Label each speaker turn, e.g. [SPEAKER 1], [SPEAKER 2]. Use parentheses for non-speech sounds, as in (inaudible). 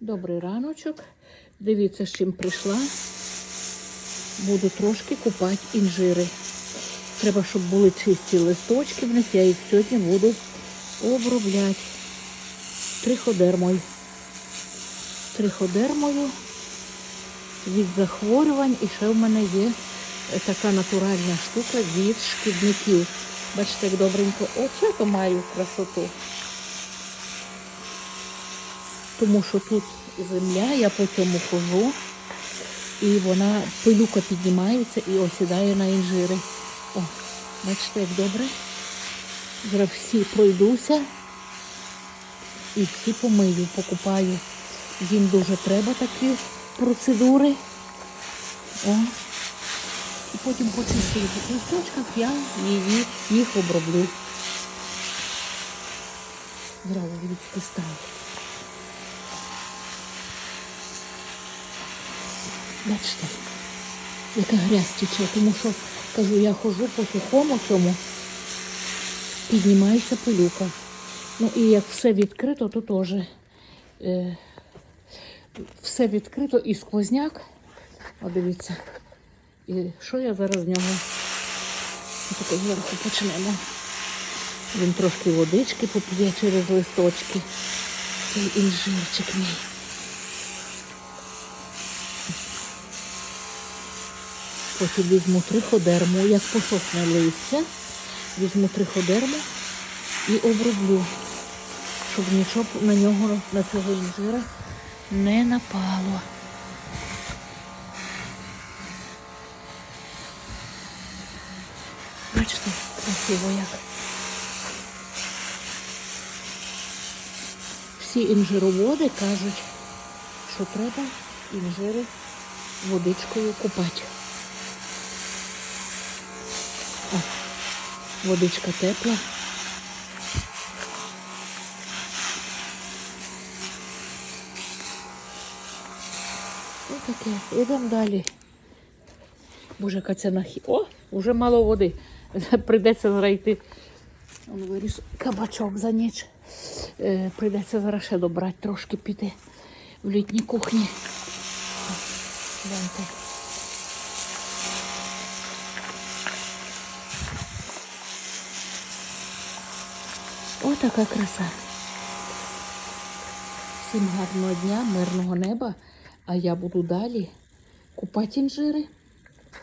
[SPEAKER 1] Добрий раночок. Дивіться, з чим прийшла. Буду трошки купати інжири. Треба, щоб були чисті листочки в них. Я їх сьогодні буду обробляти. Триходермою. Триходермою від захворювань. І ще в мене є така натуральна штука від шкідників. Бачите, як добренько. Оце то маю красоту. Тому що тут земля, я по цьому хожу, і вона пилюка піднімається і осідає на інжири. О, бачите, як добре. Зараз всі пройдуся і всі помию, покупаю. Їм дуже треба такі процедури. О. І потім по чистих листочках я її, їх оброблю. Зразу дивіться. Бачите, яка грязь тече, тому що, кажу, я ходжу по сухому цьому, піднімається пилюка. Ну і як все відкрито, то теж е, все відкрито і сквозняк. О, дивіться. І що я зараз з нього? Зверху почнемо. Він трошки водички поп'є через листочки. Цей інжирчик мій. Потім візьму триходерму, як посохне листя, візьму триходерму і оброблю, щоб нічого на нього, на цього інжира не напало. Бачите, красиво як. Всі інжироводи кажуть, що треба інжири водичкою купати. Водичка тепла. Ось таке. Ідемо далі. Боже, яка це нахі. О, вже мало води. (laughs) Прийдеться зараз йти. Виріс кабачок за ніч. Е, прийдеться зараз ще добрати, трошки піти в літній кухні. Гляньте. Отака краса. Всім гарного дня, мирного неба. А я буду далі купати інжири.